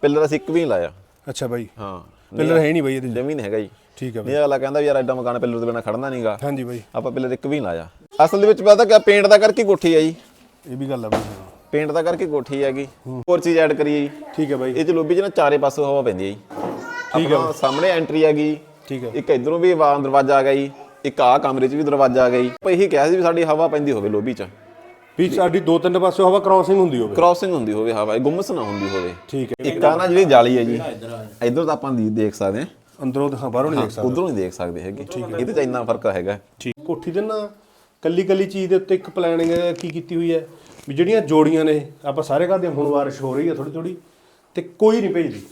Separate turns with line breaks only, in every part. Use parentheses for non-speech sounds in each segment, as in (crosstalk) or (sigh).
Pillar ਅਸੀਂ ਇੱਕ ਵੀ ਨਹੀਂ ਲਾਇਆ।
ਅੱਛਾ ਬਾਈ।
ਹਾਂ।
ਪਿੱਲਰ ਹੈ ਨਹੀਂ ਬਾਈ ਇਹਦੇ।
ਜ਼ਮੀਨ ਹੈਗਾ ਜੀ।
ਠੀਕ ਹੈ ਬਾਈ।
ਨਹੀਂ ਅਗਲਾ ਕਹਿੰਦਾ ਵੀ ਯਾਰ ਐਡਾ ਮਕਾਨ ਪਿੱਲਰ ਦੇ ਬਿਨਾ ਖੜਨਾ ਨਹੀਂਗਾ
ਹਾਂਜੀ ਬਾਈ।
ਆਪਾਂ ਪਿੱਲਰ ਇੱਕ ਵੀ ਨਹੀਂ ਲਾਇਆ। ਅਸਲ ਦੇ ਵਿੱਚ ਪਤਾ ਕਿ ਪੇਂਟ ਦਾ ਕਰਕੇ ਕੋਠੀ ਆ ਜੀ।
ਇਹ ਵੀ ਗੱਲ ਆ ਬਾਈ। ਹਾਂ।
ਪੇਂਟ ਦਾ ਕਰਕੇ ਕੋਠੀ ਹੈਗੀ ਹੋਰ ਚੀਜ਼ ਐਡ ਕਰੀਏ ਜੀ।
ਠੀਕ ਹੈ ਬਾਈ।
ਇਹ ਚ ਲੋਬੀ ਚ ਨਾ ਚਾਰੇ ਪਾਸੋਂ ਹਵਾ ਪੈਂਦੀ ਹੈ ਜੀ। ਠੀਕ ਹੈ ਸਾਹਮਣੇ ਐਂਟਰੀ ਹੈਗੀ
ਠੀਕ ਹੈ
ਇੱਕ ਇਧਰੋਂ ਵੀ ਵਾ- ਦਰਵਾਜ਼ਾ ਆ ਗਿਆ ਜੀ। ਇੱਕ ਆ ਕਮਰੇ 'ਚ ਵੀ ਦਰਵਾਜ਼ਾ ਆ ਗਿਆ ਜੀ। ਆਪਾਂ ਇਹੀ ਕਿਹਾ ਸੀ ਵੀ ਸਾਡੀ ਹਵਾ ਪੈਂਦੀ ਹੋਵੇ ਲੋਬੀ 'ਚ।
ਵੀ ਸਾਡੀ ਦੋ ਤਿੰਨ ਪਾਸੇ ਹਵਾ ਕ੍ਰਾਸਿੰਗ ਹੁੰਦੀ ਹੋਵੇ।
ਕ੍ਰਾਸਿੰਗ ਹੁੰਦੀ ਹੋਵੇ ਹਵਾ ਗੁੰਮਸ ਨਾ ਹੁੰਦੀ ਹੋਵੇ।
ਠੀਕ ਹੈ।
ਇੱਕ ਆ ਨਾ ਜਿਹੜੀ ਜਾਲੀ ਹੈ ਜੀ ਇਧਰ ਤਾਂ ਆਪਾਂ ਦੀ- ਦੇਖ ਸਕਦੇ ਹਾਂ।
ਅੰਦਰੋਂ ਤਾਂ ਬਾਹਰੋਂ ਨਹੀਂ ਦੇਖ ਸਕਦੇ।
ਉਧਰੋਂ ਨਹੀਂ ਦੇਖ ਸਕਦੇ ਹੈਗੇ। ਇਹਦੇ 'ਚ ਇੰਨਾ ਫ਼ਰਕ ਹੈਗਾ।
ਠੀਕ। ਕੋਠੀ ਦੇ ਨਾ ਕੱਲੀ ਕੱਲੀ ਚੀਜ਼ ਦੇ ਉੱਤੇ ਇੱਕ ਪਲੈਨਿੰਗ ਕੀ ਕੀਤੀ ਹੋਈ ਹੈ। ਵੀ ਜਿਹੜੀਆਂ ਜੋੜੀਆਂ ਨੇ ਆਪਾਂ ਸਾਰੇ ਘਰ ਦੀਆਂ ਹੁਣ ਬਾਰਿਸ਼ ਹੋ ਰਹੀ ਹੈ ਥੋੜੀ ਥੋੜੀ ਤੇ ਕੋਈ ਨਹੀਂ ਭੇਜਦੀ।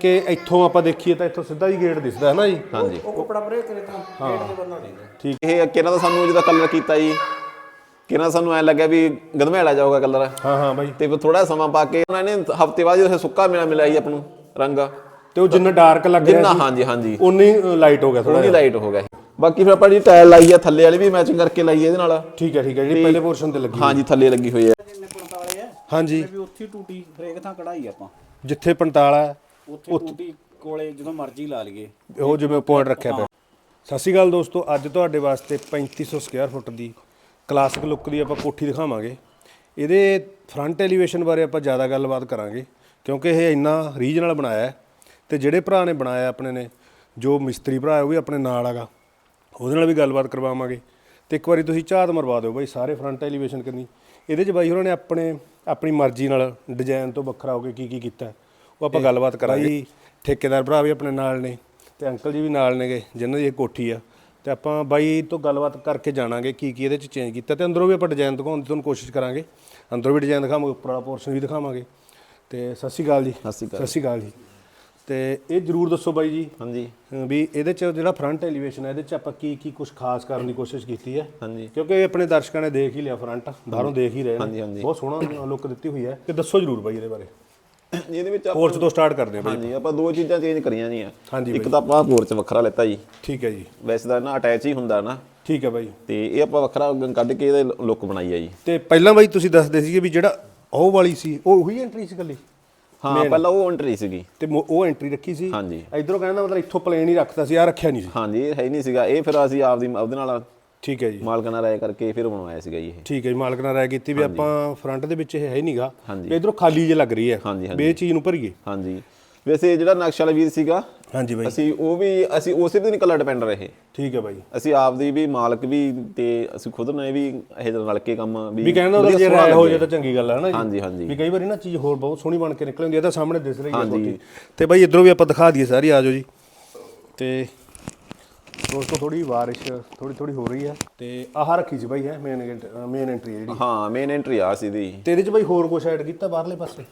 ਕਿ ਇੱਥੋਂ ਆਪਾਂ ਦੇਖੀਏ ਤਾਂ ਇੱਥੋਂ ਸਿੱਧਾ ਹੀ ਗੇਟ ਦਿਸਦਾ ਹੈ ਨਾ ਜੀ।
ਹਾਂਜੀ।
ਉਹ ਕਪੜਾ ਪਰੇ ਕਰੇ ਤਾਂ ਗੇਟ ਦੇ ਬੰਨਾ ਦੇ
ਇਹ ਕਿਹਨਾਂ ਦਾ ਸਾਨੂੰ ਜਿਹਦਾ ਕਲਰ ਕੀਤਾ ਜੀ। ਕਿਹਨਾਂ ਸਾਨੂੰ ਐ ਲੱਗਿਆ ਵੀ ਗਦਮੇਲਾ ਜਾਊਗਾ ਕਲਰ।
ਹਾਂ ਹਾਂ ਬਾਈ।
ਤੇ ਥੋੜਾ ਸਮਾਂ ਪਾ ਕੇ ਉਹਨਾਂ ਨੇ ਹਫ਼ਤੇ ਬਾਅਦ ਜਦੋਂ ਸੁੱਕਾ ਮਿਲਾ ਮਿਲਾਈ ਆਪਾਂ ਨੂੰ ਰੰਗ।
ਤੇ ਉਹ ਜਿੰਨਾ ਡਾਰਕ ਲੱਗ ਰਿਹਾ
ਜਿੰਨਾ ਹਾਂਜੀ ਹਾਂਜੀ।
ਉਨੀ ਲਾਈਟ ਹੋ ਗਿਆ ਥੋੜਾ
ਉਹਦੀ ਲਾਈਟ ਹੋ ਗਿਆ। ਬਾਕੀ ਫਿਰ ਆਪਾਂ ਜਿਹੜੀ ਟਾਇਲ ਲਾਈ ਆ ਥੱਲੇ ਵਾਲੀ ਵੀ ਮੈਚਿੰਗ ਕਰਕੇ ਲਾਈ ਇਹਦੇ ਨਾਲ।
ਠੀਕ ਹੈ ਠੀਕ ਹੈ ਜਿਹੜੀ ਪਹਿਲੇ ਪੋਰਸ਼ਨ ਤੇ ਲੱਗੀ
ਹਾਂਜੀ ਥੱਲੇ ਲੱਗੀ ਹੋਈ ਹੈ।
ਜਿੰਨੇ 45 ਹੈ
ਹਾਂਜੀ
ਵੀ ਉੱਥੇ ਟੂਟੀ ਹਰੇਕ ਥਾਂ ਕਢਾਈ ਆਪਾਂ।
ਜਿੱਥੇ 45 ਹੈ
ਉੱਥੇ ਟੂਟੀ ਕੋਲੇ ਜਦੋਂ ਮਰਜ਼ੀ ਲਾ ਲਈਏ।
ਉਹ ਜਿਵੇਂ ਪੁਆਇੰਟ ਰੱਖਿਆ ਪਿਆ। ਸਤਿ ਸ਼੍ਰੀ ਅਕਾਲ ਦੋਸਤੋ ਅੱਜ ਤੁਹਾਡੇ ਵਾਸਤੇ 3500 ਸਕੁਅਰ ਫੁੱਟ ਦੀ ਕਲਾਸਿਕ ਲੁੱਕ ਦੀ ਆਪਾਂ ਕੋਠੀ ਦਿਖਾਵਾਂਗੇ। ਇਹਦੇ ਫਰੰਟ ਐਲੀਵੇਸ਼ਨ ਬਾਰੇ ਆਪਾਂ ਜ਼ਿਆਦਾ ਗੱਲਬਾਤ ਕਰਾਂਗੇ ਕਿਉਂਕਿ ਇਹ ਇੰਨਾ ਰੀਜਨਲ ਬਣਾਇਆ ਹੈ ਤੇ ਜਿਹੜੇ ਭਰਾ ਨੇ ਬਣਾਇਆ ਆਪਣੇ ਨੇ ਜੋ ਮਿਸਤਰੀ ਭਰਾ ਹੈ ਉਹ ਵੀ ਆਪਣੇ ਨਾਲ ਹੈਗਾ ਉਹਦੇ ਨਾਲ ਵੀ ਗੱਲਬਾਤ ਕਰਵਾਵਾਂਗੇ। ਤੇ ਇੱਕ ਵਾਰੀ ਤੁਸੀਂ ਝਾਤ ਮਰਵਾ ਦਿਓ ਬਾਈ ਸਾਰੇ ਫਰੰਟ ਐਲੀਵੇਸ਼ਨ ਕਰਨੀ ਇਹਦੇ 'ਚ ਬਾਈ ਹੋਰਾਂ ਨੇ ਆਪਣੇ ਆਪਣੀ ਮਰਜ਼ੀ ਨਾਲ ਡਿਜ਼ਾਈਨ ਤੋਂ ਵੱਖਰਾ ਹੋ ਕੇ ਕੀ ਕੀ ਕੀਤਾ ਉਹ ਆਪਾਂ ਗੱਲਬਾਤ ਕਰਾਂਗੇ। ਠੇਕੇਦਾਰ ਭਰਾ ਵੀ ਆਪਣੇ ਨਾਲ ਨੇ ਤੇ ਅੰਕਲ ਜੀ ਵੀ ਨਾਲ ਨੇਗੇ ਜਿਨ੍ਹਾਂ ਦੀ ਇਹ ਕੋਠੀ ਆ। ਤੇ ਆਪਾਂ ਬਾਈ ਤੋਂ ਗੱਲਬਾਤ ਕਰਕੇ ਜਾਣਾਂਗੇ ਕੀ ਕੀ ਇਹਦੇ 'ਚ ਚੇਂਜ ਕੀਤਾ ਤੇ ਅੰਦਰੋਂ ਵੀ ਆਪਾਂ ਡਿਜ਼ਾਈਨ ਦਿਖਾਉਣ ਦੀ ਤੁਹਾਨੂੰ ਕੋਸ਼ਿਸ਼ ਕਰਾਂਗੇ। ਅੰਦਰੋਂ ਵੀ ਡਿਜ਼ਾਈਨ ਦਿਖਾਵਾਂਗੇ ਉੱਪਰ ਵਾਲਾ ਪੋਰਸ਼ਨ ਵੀ ਦਿਖਾਵਾਂਗੇ। ਤੇ ਸਤਿ ਸ਼੍ਰੀ ਅਕਾਲ ਜੀ।
ਸਤਿ ਸ਼੍ਰੀ ਅਕਾਲ।
ਸਤਿ ਸ਼੍ਰੀ ਅਕਾਲ ਜੀ। ਤੇ ਇਹ ਜਰੂਰ ਦੱਸੋ ਬਾਈ ਜੀ
ਹਾਂਜੀ।
ਵੀ ਇਹਦੇ ਚ ਜਿਹੜਾ ਫਰੰਟ ਐਲੀਵੇਸ਼ਨ ਹੈ ਇਹਦੇ ਚ ਆਪਾਂ ਕੀ ਕੀ ਕੁਝ ਖਾਸ ਕਰਨ ਦੀ ਕੋਸ਼ਿਸ਼ ਕੀਤੀ ਹੈ?
ਹਾਂਜੀ।
ਕਿਉਂਕਿ ਆਪਣੇ ਦਰਸ਼ਕਾਂ ਨੇ ਦੇਖ ਹੀ ਲਿਆ ਫਰੰਟ ਬਾਹਰੋਂ ਦੇਖ ਹੀ ਰਹੇ ਨੇ। ਬਹੁਤ ਸੋਹਣਾ ਲੁੱਕ ਦਿੱਤੀ ਹੋਈ ਹੈ। ਤੇ ਦੱਸੋ ਜਰੂਰ ਬਾਈ ਇਹਦੇ ਬਾਰੇ। (coughs)
ਇਹਦੇ ਵਿੱਚ ਆਪਾਂ
ਪੋਰਚ ਤੋਂ ਸਟਾਰਟ ਕਰਦੇ ਹਾਂ ਬਾਈ।
ਹਾਂਜੀ ਆਪਾਂ ਦੋ ਚੀਜ਼ਾਂ ਚੇਂਜ ਕਰੀਆਂ ਜੀ
ਹਾਂਜੀ
ਇੱਕ ਤਾਂ ਆਪਾਂ ਪੋਰਚ ਵੱਖਰਾ ਲੈਤਾ ਜੀ।
ਠੀਕ ਹੈ ਜੀ।
ਵੈਸੇ ਤਾਂ ਨਾ ਅਟੈਚ ਹੀ ਹੁੰਦਾ ਨਾ।
ਠੀਕ ਹੈ ਬਾਈ।
ਤੇ ਇਹ ਆਪਾਂ ਵੱਖਰਾ ਕੱਢ ਕੇ ਇਹਦੇ ਲੁੱਕ ਬਣਾਈ ਆ ਜੀ।
ਤੇ ਪਹਿਲਾਂ ਬਾਈ ਤੁਸੀਂ ਦੱਸਦੇ ਸੀਗੇ ਵੀ ਜਿਹੜਾ ਉਹ ਵਾਲੀ ਸੀ ਉਹ ਉਹੀ ਐਂਟਰੀ ਸੀ ਕੱਲੀ
ਹਾਂ ਪਹਿਲਾਂ ਉਹ ਐਂਟਰੀ ਸੀਗੀ।
ਤੇ ਉਹ ਐਂਟਰੀ ਰੱਖੀ ਸੀ?
ਹਾਂਜੀ।
ਇਧਰੋਂ ਕਹਿੰਦਾ ਮਤਲਬ ਇੱਥੋਂ ਪਲੇਨ ਹੀ ਰੱਖਦਾ ਸੀ ਆ ਰੱਖਿਆ ਨਹੀਂ ਸੀ।
ਹਾਂਜੀ ਇਹ ਹੈ ਹੀ ਨਹੀਂ ਸੀਗਾ। ਇਹ ਫਿਰ ਅਸੀਂ ਆਪਦੀ ਉਹਦੇ ਨਾਲ
ਠੀਕ ਹੈ ਜੀ।
ਮਾਲਕ ਨਾਲ ਰਾਏ ਕਰਕੇ ਫਿਰ ਬਣਵਾਇਆ ਸੀਗਾ ਜੀ ਇਹ।
ਠੀਕ ਹੈ ਜੀ ਮਾਲਕ ਨਾਲ ਰਾਏ ਕੀਤੀ ਵੀ ਆਪਾਂ ਫਰੰਟ ਦੇ ਵਿੱਚ ਇਹ ਹੈ ਨਹੀਂਗਾ
ਹਾਂਜੀ।
ਇਧਰੋਂ ਖਾਲੀ ਜੇ ਲੱਗ ਰਹੀ ਹੈ।
ਹਾਂਜੀ,
ਵੀ ਇਹ ਚੀਜ਼ ਨੂੰ ਭਰੀਏ।
ਹਾਂਜੀ। ਵੈਸੇ ਜਿਹੜਾ ਨਕਸ਼ਾ ਵਾਲਾ ਵੀਰ ਸੀਗਾ
ਹਾਂਜੀ ਬਾਈ।
ਅਸੀਂ ਉਹ ਵੀ ਅਸੀਂ ਉਸੇ ਨਹੀਂ ਕਲਰ ਡਿਪੈਂਡ ਰਹੇ।
ਠੀਕ ਹੈ ਬਾਈ।
ਅਸੀਂ ਆਪਦੀ ਵੀ ਮਾਲਕ ਵੀ ਤੇ ਅਸੀਂ ਖੁਦ ਨੇ ਵੀ ਇਹ ਰਲ ਕੇ ਕੰਮ
ਵੀ ਕਹਿੰਦਾ ਉਹਦਾ
ਵਧੀਆ
ਜੇ ਰਾਏ ਹੋ। ਜਾਏ ਤਾਂ ਚੰਗੀ ਗੱਲ ਹੈ ਨਾ ਜੀ?
ਹਾਂਜੀ ਹਾਂਜੀ।
ਵੀ ਕਈ ਵਾਰੀ ਨਾ ਚੀਜ਼ ਹੋਰ ਬਹੁਤ ਸੋਹਣੀ ਬਣ ਕੇ ਨਿਕਲ ਆਉਂਦੀ ਹੈ ਤਾਂ ਸਾਹਮਣੇ ਦਿਸ ਰਹੀ ਹੈ ਕੋਠੀ। ਤੇ ਬਾਈ ਇਧਰੋਂ ਵੀ ਆਪਾਂ ਦਿਖਾ ਦਈਏ ਸਾਰੀ ਆਜੋ ਜੀ। ਤੇ ਦੋਸਤੋ ਥੋੜੀ ਬਾਰਿਸ਼ ਥੋੜੀ ਥੋੜੀ ਹੋ ਰਹੀ ਹੈ ਤੇ ਆਹ ਰੱਖੀ ਸੀ ਬਾਈ ਹੈ ਮੇਨ ਮੇਨ ਐਂਟਰੀ ਹੈ ਜਿਹੜੀ।
ਹਾਂ ਮੇਨ ਐਂਟਰੀ ਆ ਸੀ ਦੀ
ਤੇ ਇਹਦੇ ਚ ਬਾਈ ਹੋਰ ਕੁਝ ਐਡ ਕੀਤਾ ਬਾਹਰਲੇ ਪਾਸੇ?